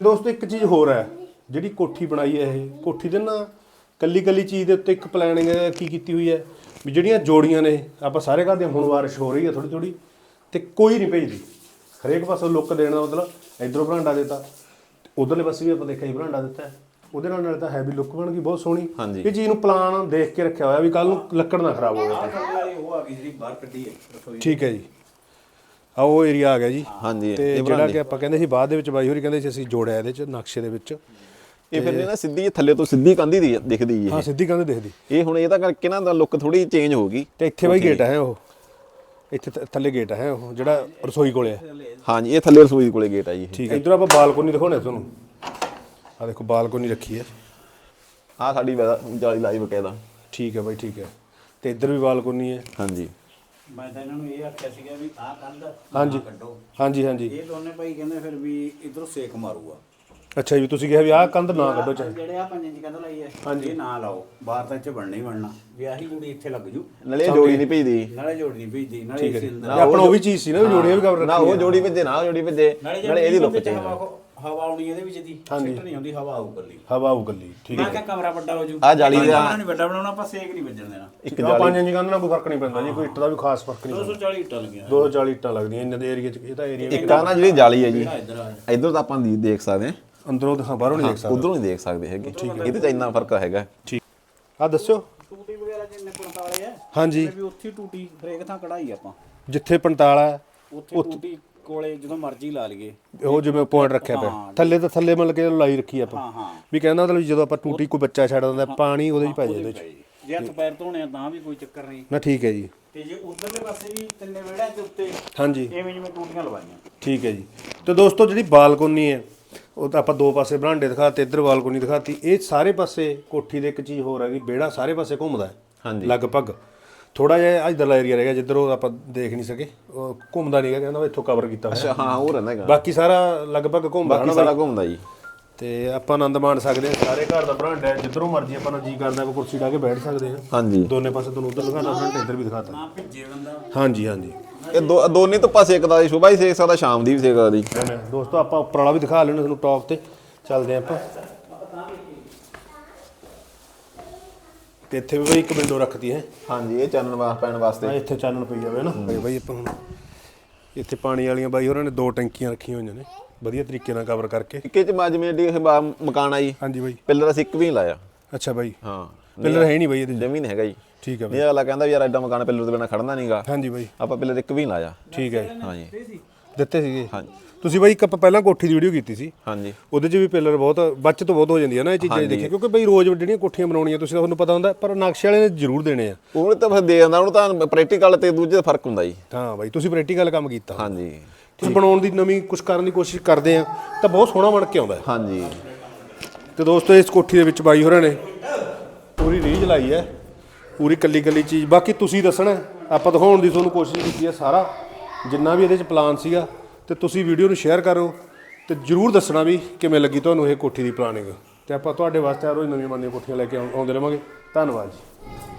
ਦੋਸਤੋ ਇੱਕ ਚੀਜ਼ ਹੋਰ ਹੈ ਜਿਹੜੀ ਕੋਠੀ ਬਣਾਈ ਹੈ ਇਹ। ਕੋਠੀ ਦੇ ਨਾ ਕੱਲੀ ਕੱਲੀ ਚੀਜ਼ ਦੇ ਉੱਤੇ ਇੱਕ ਪਲੈਨਿੰਗ ਕੀ ਕੀਤੀ ਹੋਈ ਹੈ ਵੀ ਜਿਹੜੀਆਂ ਜੋੜੀਆਂ ਨੇ ਆਪਾਂ ਸਾਰੇ ਘਰ ਦੀਆਂ ਹੁਣ ਵਾਰਿਸ਼ ਹੋ ਰਹੀ ਹੈ ਥੋੜੀ ਥੋੜੀ ਤੇ ਕੋਈ ਨਹੀਂ ਭੇਜਦੀ। ਹਰੇਕ ਪਾਸੋਂ ਲੁੱਕ ਦੇਣ ਦਾ ਮਤਲਬ ਇਧਰੋਂ ਬਰਾਂਡਾ ਦਿੱਤਾ। ਉਧਰਲੇ ਪਾਸੇ ਵੀ ਆਪਾਂ ਦੇਖਿਆ ਜੀ ਬਰਾਂਡਾ ਦਿੱਤਾ ਹੈ। ਉਹਦੇ ਨਾਲ ਨਾਲ ਤਾਂ ਹੈਵੀ ਲੁੱਕ ਬਣ ਗਈ ਬਹੁਤ ਸੋਹਣੀ। ਇਹ ਚੀਜ਼ ਨੂੰ ਪਲਾਨ ਦੇਖ ਕੇ ਰੱਖਿਆ ਹੋਇਆ ਵੀ ਕੱਲ ਨੂੰ ਲੱਕੜ ਨਾ ਖਰਾਬ ਹੋਵੇ।
ਉਹ ਆ ਗਈ ਜਿਹੜੀ ਬਾਹਰ ਕੱਢੀ ਹੈ ਰਸੋਈ
ਠੀਕ ਹੈ ਜੀ। ਆ ਉਹ ਏਰੀਆ ਆ ਗਿਆ ਜੀ।
ਹਾਂਜੀ
ਤੇ ਜਿਹੜਾ ਕਿ ਆਪਾਂ ਕਹਿੰਦੇ ਸੀ ਬਾਅਦ ਦੇ ਵਿੱਚ ਬਾਈ ਹੋਰੀ ਕਹਿੰਦੇ ਸੀ ਅਸੀਂ ਜੋੜਿਆ ਇਹਦੇ ਚ ਨਕਸ਼ੇ ਦੇ ਵਿੱਚ।
ਇਹ ਫਿਰ ਨਾ ਸਿੱਧੀ ਥੱਲੇ ਤੋਂ ਸਿੱਧੀ ਕੰਧੀ ਦੀ ਦਿਖਦੀ ਜੀ
ਹਾਂ
ਇਹ।
ਸਿੱਧੀ ਕੰਧ ਦਿਖਦੀ।
ਇਹ ਹੁਣ ਇਹਦਾ ਕਰਕੇ ਨਾ ਦਾ ਲੁੱਕ ਥੋੜੀ ਚੇਂਜ ਹੋ ਗਈ।
ਤੇ ਇੱਥੇ ਬਾਈ ਗੇਟ ਹੈ ਉਹ। ਇੱਥੇ ਥ- ਥੱਲੇ ਗੇਟ ਹੈ ਉਹ ਜਿਹੜਾ ਰਸੋਈ ਕੋਲੇ ਹੈ
ਹਾਂਜੀ ਇਹ ਥੱਲੇ ਰਸੋਈ ਕੋਲੇ ਗੇਟ ਹੈ ਜੀ
ਠੀਕ ਹੈ। ਇਧਰ ਆਪਾਂ ਬਾਲਕੋਨੀ ਦਿਖਾਉਣੇ ਤੁਹਾਨੂੰ। ਆ ਦੇਖੋ ਬਾਲਕੋਨੀ ਰੱਖੀ ਹੈ।
ਆ ਸਾਡੀ ਵੈ- ਜਾਲੀ ਲਾਈ ਬਕਾਇਦਾ।
ਠੀਕ ਹੈ ਬਾਈ ਠੀਕ ਹੈ। ਤੇ ਇੱਧਰ ਵੀ ਬਾਲਕੋਨੀ ਹੈ।
ਹਾਂਜੀ।
ਮੈਂ ਤਾਂ ਇਹਨਾਂ ਨੂੰ ਇਹ ਆਖਿਆ ਸੀਗਾ ਵੀ ਆਹ ਕੰਧ
ਹਾਂਜੀ।
ਨਾ ਕੱਢੋ।
ਹਾਂਜੀ ਹਾਂਜੀ।
ਇਹ ਦੋਨੇ ਭਾਈ ਕਹਿੰਦੇ ਫਿਰ ਵੀ ਇਧਰੋਂ ਸੇਕ ਮਾਰੂਗਾ।
ਅੱਛਾ ਜੀ ਤੁਸੀਂ ਕਿਹਾ ਵੀ ਆਹ ਕੰਧ ਨਾ ਕੱਢੋ ਚਾਹੇ।
ਜਿਹੜੇ ਆ ਪੰਜ ਇੰਚ ਕੰਧ ਲਾਈ ਹੈ ਇਹ ਨਾ ਲਾਓ। ਬਾਹਰ ਤਾਂ ਇੱਥੇ ਬਣਨਾ ਹੀ ਬਣਨਾ। ਵੀ ਆਹੀ ਇੱਥੇ ਲੱਗ ਜੂ।
ਨਲੇ ਜੋੜੀ ਨਹੀਂ ਭੇਜਦੀ।
ਨਾਲੇ ਜੋੜਨੀ ਭੇਜਦੀ ਨਾਲੇ ਇਸ ਅੰਦਰ
ਇਹ ਆਪਣਾ ਉਹ ਵੀ ਚੀਜ਼ ਸੀ ਨਾ ਵੀ ਜੋੜੀਆਂ ਵੀ ਕਵਰ
ਨਾ ਉਹ ਜੋੜੀ ਭੇਜੇ ਨਾ ਉਹ ਜੋੜੀ ਭੇਜੇ।
ਨਾਲੇ
ਨਾਲੇ ਇਹਦੀ ਲੁੱਕ ਚੇਂਜ
ਹਵਾ ਆਉਣੀ ਇਹਦੇ ਵਿੱਚ ਦੀ ਸਿੱਟ ਨਹੀਂ ਆਉਂਦੀ ਹਵਾ ਆਊ ਕੱਲੀ
ਹਵਾ ਉਹ ਗੱਲੀ ਠੀਕ
ਮੈਂ ਕਿਹਾ ਕਮਰਾ ਵੱਡਾ ਹੋ ਜੂ।
ਆਹ ਜਾਲੀ ਦਾ-
ਨਹੀਂ ਵੱਡਾ ਬਣਾਉਣਾ ਆਪਾਂ ਸੇਕ ਨਹੀਂ ਵੱਜਣ ਦੇਣਾ।
ਇੱਕ
ਹੈ ਆ ਪੰਜ ਇੰਚ ਕੰਧ ਨਾਲ ਕੋਈ ਫ਼ਰਕ ਨਹੀਂ ਪੈਂਦਾ ਜੀ ਕੋਈ ਇੱਟ ਦਾ ਵੀ ਖਾਸ ਫ਼ਰਕ ਨਹੀਂ
240 ਇੱਟਾਂ ਲੱਗੀਆਂ।
240 ਇੱਟਾਂ ਲੱਗਦੀਆਂ ਇਹਨਾਂ ਦੇ ਏਰੀਆ ਚ ਇਹ ਤਾਂ ਏਰੀਆ
ਇੱਕ ਆ ਨਾ ਜਿਹੜੀ ਜਾਲੀ ਹੈ ਜੀ।
ਇੱਧਰ ਆ
ਇਧਰ ਤਾਂ ਆਪਾਂ ਦੀ ਦੇਖ ਸਕਦੇ
ਅੰਦਰੋਂ ਦਿਖਾ ਬਾਹਰੋਂ ਨਹੀਂ ਦੇਖ
ਹਾਂ ਉਧਰੋਂ ਨਹੀਂ ਦੇਖ ਸਕਦੇ ਹੈਗੇ। ਇਹਦੇ ਚ ਇੰਨਾ ਫ਼ਰਕ ਹੈਗਾ।
ਠੀਕ। ਆ ਦੱਸਿਓ।
ਟੂਟੀ ਵਗੈਰਾ ਜਿੰਨੇ ਵਾਲੇ ਆ
ਹਾਂਜੀ।
ਵੀ ਉੱਥੇ ਟੂਟੀ ਹਰੇਕ ਥਾਂ ਕਢਾਈ ਆਪਾਂ।
ਜਿੱਥੇ 45 ਹੈ
ਉੱਥੇ ਟੂਟੀ ਕੋਲੇ ਜਦੋਂ ਮਰਜ਼ੀ ਲਾ ਲਈਏ।
ਉਹ ਜਿਵੇਂ ਪੁਆਇੰਟ ਰੱਖਿਆ ਪਿਆ। ਥੱਲੇ ਤਾਂ ਥੱਲੇ ਮਤਲਬ ਕਿ ਲਾਈ ਰੱਖੀ ਆਪਾਂ। ਵੀ ਕਹਿੰਦਾ ਮਤਲਬ ਜਦੋਂ ਆਪਾਂ ਟੂਟੀ ਕੋਈ ਬੱਚਾ ਛੱਡ ਦਿੰਦਾ ਪਾਣੀ ਉਹਦੇ 'ਚ ਪੈ ਜਾਂਦਾ ਇਹਦੇ 'ਚ
ਜੇ ਹੱਥ ਪੈਰ ਧੋਣੇ ਆ ਤਾਂ ਵੀ ਕੋਈ ਚੱਕਰ ਨਹੀਂ।
ਨਾ ਠੀਕ ਹੈ ਜੀ।
ਤੇ ਜੇ ਉਧਰਲੇ ਪਾਸੇ ਵੀ ਤਿੰਨੇ ਵਿਹੜਿਆਂ ਦੇ ਉੱਤੇ
ਹਾਂਜੀ।
ਐਵੇਂ ਜਿਵੇਂ ਟੂਟੀਆਂ ਲਵਾਈਆਂ।
ਠੀਕ ਹੈ ਜੀ। ਤੇ ਦੋਸਤੋ ਜਿਹੜੀ ਬਾਲਕੋਨੀ ਹੈ ਉਹ ਤਾਂ ਆਪਾਂ ਦੋ ਪਾਸੇ ਬਰਾਂਡੇ ਦਿਖਾਤੇ ਇੱਧਰ ਬਾਲਕੋਨੀ ਦਿਖਾਤੀ। ਇਹ ਸਾਰੇ ਪਾਸੇ ਕੋਠੀ ਦੇ ਇੱਕ ਚੀਜ਼ ਹੋਰ ਹੈਗੀ ਵਿਹੜਾ ਸਾਰੇ ਪਾਸੇ ਘੁੰਮਦਾ ਹੈ
ਹਾਂਜੀ।
ਲਗਭਗ। ਥੋੜਾ ਜਿਹਾ ਇਧਰਲਾ ਏਰੀਆ ਰਹਿ ਗਿਆ ਜਿੱਧਰ ਉਹ ਆਪਾਂ ਦੇਖ ਨਹੀਂ ਸਕੇ। ਉਹ ਘੁੰਮਦਾ ਨਹੀਂਗਾ ਕਹਿੰਦਾ ਇੱਥੋਂ ਕਵਰ ਕੀਤਾ ਹੋਇਆ।
ਅੱਛਾ ਹਾਂ ਉਹ ਰਹਿੰਦਾ ਹੈਗਾ।
ਬਾਕੀ ਸਾਰਾ ਲਗਭਗ ਘੁੰਮਦਾ
ਬਾਕੀ ਸਾਰਾ ਘੁੰਮਦਾ ਜੀ।
ਤੇ ਆਪਾਂ ਆਨੰਦ ਮਾਣ ਸਕਦੇ ਹਾਂ ਸਾਰੇ ਘਰ ਦਾ ਬਰਾਂਡਾ ਹੈ ਜਿੱਧਰੋਂ ਮਰਜ਼ੀ ਆਪਾਂ ਨੂੰ ਜੀ ਕਰਦਾ ਕੋਈ ਕੁਰਸੀ ਢਾ ਕੇ ਬੈਠ ਸਕਦੇ ਹਾਂ।
ਹਾਂਜੀ।
ਦੋਨੇ ਪਾਸੇ ਤੁਹਾਨੂੰ ਉਧਰ ਦਿਖਾਤਾ ਫਰੰਟ ਇੱਧਰ ਵੀ ਦਿਖਾਤਾ। ਹਾਂਜੀ ਹਾਂਜੀ।
ਇਹ ਦੋ ਦੋਨੇ ਧੁੱਪਾ ਸੇਕਦਾ ਜੀ ਸੁਬਾਹ ਹੀ ਸੇਕ ਸਕਦਾ ਸ਼ਾਮ ਦੀ ਵੀ ਸੇਕ ਸਕਦਾ।
ਦੋਸਤੋ ਆਪਾਂ ਉੱਪਰ ਵਾਲਾ ਵੀ ਦਿਖਾ ਲੈਣਾ ਤੁਹਾਨੂੰ ਟੌਪ ਤੇ। ਚੱਲਦੇ ਆਪਾਂ। ਤੇ ਇੱਥੇ ਵੀ ਬਈ ਇੱਕ ਵਿੰਡੋ ਰੱਖਤੀ ਹੈ।
ਹਾਂਜੀ ਇਹ ਚਾਨਣ ਵਾਸ ਪੈਣ ਵਾਸਤੇ।
ਇੱਥੇ ਚਾਨਣ ਪਈ ਜਾਵੇ ਨਾ। ਬਈ ਬਈ ਆਪਾਂ ਹੁਣ ਇੱਥੇ ਪਾਣੀ ਵਾਲੀਆਂ ਬਾਈ ਹੋਰਾਂ ਨੇ ਦੋ ਟੈਂਕੀਆਂ ਰੱਖੀਆਂ ਹੋਈਆਂ ਨੇ। ਵਧੀਆ ਤਰੀਕੇ ਨਾਲ ਕਵਰ ਕਰਕੇ।
ਇੱਕੇ ਚ ਮਾਜਮੇ ਦੀ ਇਹ ਬਾ- ਮਕਾਨ ਆ ਜੀ
ਹਾਂਜੀ ਬਾਈ।
ਪਿੱਲਰ ਅਸੀਂ ਇੱਕ ਵੀ ਨਹੀਂ ਲਾਇਆ।
ਅੱਛਾ ਬਾਈ।
ਹਾਂ।
ਪਿੱਲਰ ਹੈ ਨਹੀਂ ਬਾਈ ਇਹਦੇ 'ਚ।
ਜ਼ਮੀਨ ਹੈਗਾ ਜੀ।
ਠੀਕ ਹੈ ਬਾਈ
ਨਹੀਂ ਅਗਲਾ ਕਹਿੰਦਾ ਵੀ ਯਾਰ ਐਡਾ ਮਕਾਨ ਪਿੱਲਰ ਤੋਂ ਬਿਨਾ ਖੜਨਾ ਨਹੀਂਗਾ।
ਹਾਂਜੀ ਬਾਈ।
ਆਪਾਂ ਪਿੱਲਰ ਇੱਕ ਵੀ ਨਹੀਂ ਲਾਇਆ।
ਠੀਕ ਹੈ
ਹਾਂਜੀ।
ਦਿੱਤੇ ਸੀਗੇ।
ਹਾਂਜੀ।
ਤੁਸੀਂ ਬਾਈ ਇੱਕ ਆਪਾਂ ਪਹਿਲਾਂ ਕੋਠੀ ਦੀ ਵੀਡੀਓ ਕੀਤੀ ਸੀ।
ਹਾਂਜੀ।
ਉਹਦੇ 'ਚ ਵੀ ਪਿੱਲਰ ਬਹੁਤ ਬਚਤ ਬਹੁਤ ਹੋ ਜਾਂਦੀ ਹੈ ਨਾ ਇਹ ਚੀਜ਼ਾਂ ਦੀ ਦੇਖੀ ਕਿਉਂਕਿ ਬਈ ਰੋਜ਼ ਜਿਹੜੀਆਂ ਕੋਠੀਆਂ ਬਣਾਉਣੀਆਂ ਤੁਸੀਂ ਤੁਹਾਨੂੰ ਪਤਾ ਹੁੰਦਾ ਪਰ ਨਕਸ਼ੇ ਵਾਲੇ ਨੇ ਜ਼ਰੂਰ ਦੇਣੇ ਆ।
ਉਹਨੂੰ ਤਾਂ ਫਿਰ ਦੇ ਜਾਂਦਾ ਉਹਨੂੰ ਤਾਂ ਪ੍ਰੈਕਟੀਕਲ ਤੇ ਦੂਜੇ ਦਾ ਫ਼ਰਕ ਹੁੰਦਾ ਜੀ।
ਹਾਂ ਬਾਈ ਤੁਸੀਂ ਪ੍ਰੈਕਟੀਕਲ ਕੰਮ ਕੀਤਾ।
ਹਾਂਜੀ।
ਤੁਸੀਂ ਬਣਾਉਣ ਦੀ ਨਵੀਂ ਕੁਝ ਕਰਨ ਦੀ ਕੋਸ਼ਿਸ਼ ਕਰਦੇ ਆ ਤਾਂ ਬਹੁਤ ਸੋਹਣਾ ਬਣ ਕੇ ਆਉਂਦਾ। ਹੈ।
ਹਾਂਜੀ।
ਤੇ ਦੋਸਤੋ ਇਸ ਕੋਠੀ ਦੇ ਵਿੱਚ ਬਾਈ ਹੋਰਾਂ ਨੇ ਪੂਰੀ ਰੀਝ ਲਾਈ ਹੈ। ਪੂਰੀ ਕੱਲੀ ਕੱਲੀ ਚੀਜ਼। ਬਾਕੀ ਤੁਸੀਂ ਦੱਸਣਾ ਆਪਾਂ ਦਿਖਾਉਣ ਦੀ ਤੁਹਾਨੂੰ ਕੋਸ਼ਿਸ਼ ਕੀਤੀ ਹੈ ਸਾਰਾ, ਜਿੰਨਾ ਵੀ ਇਹਦੇ 'ਚ ਪਲਾਨ ਸੀਗਾ, ਤੇ ਤੁਸੀਂ ਵੀਡੀਓ ਨੂੰ ਸ਼ੇਅਰ ਕਰੋ ਤੇ ਜਰੂਰ ਦੱਸਣਾ ਵੀ ਕਿਵੇਂ ਲੱਗੀ ਤੁਹਾਨੂੰ ਇਹ ਕੋਠੀ ਦੀ ਪਲਾਨਿੰਗ ਤੇ ਆਪਾਂ ਤੁਹਾਡੇ ਵਾਸਤੇ ਹਰ ਰੋਜ਼ ਨਵੀਆਂ ਨਵੀਆਂ ਕੋਠੀਆਂ ਲੈ ਕੇ ਆਉਂਦੇ ਰਵਾਂਗੇ। ਧੰਨਵਾਦ ਜੀ।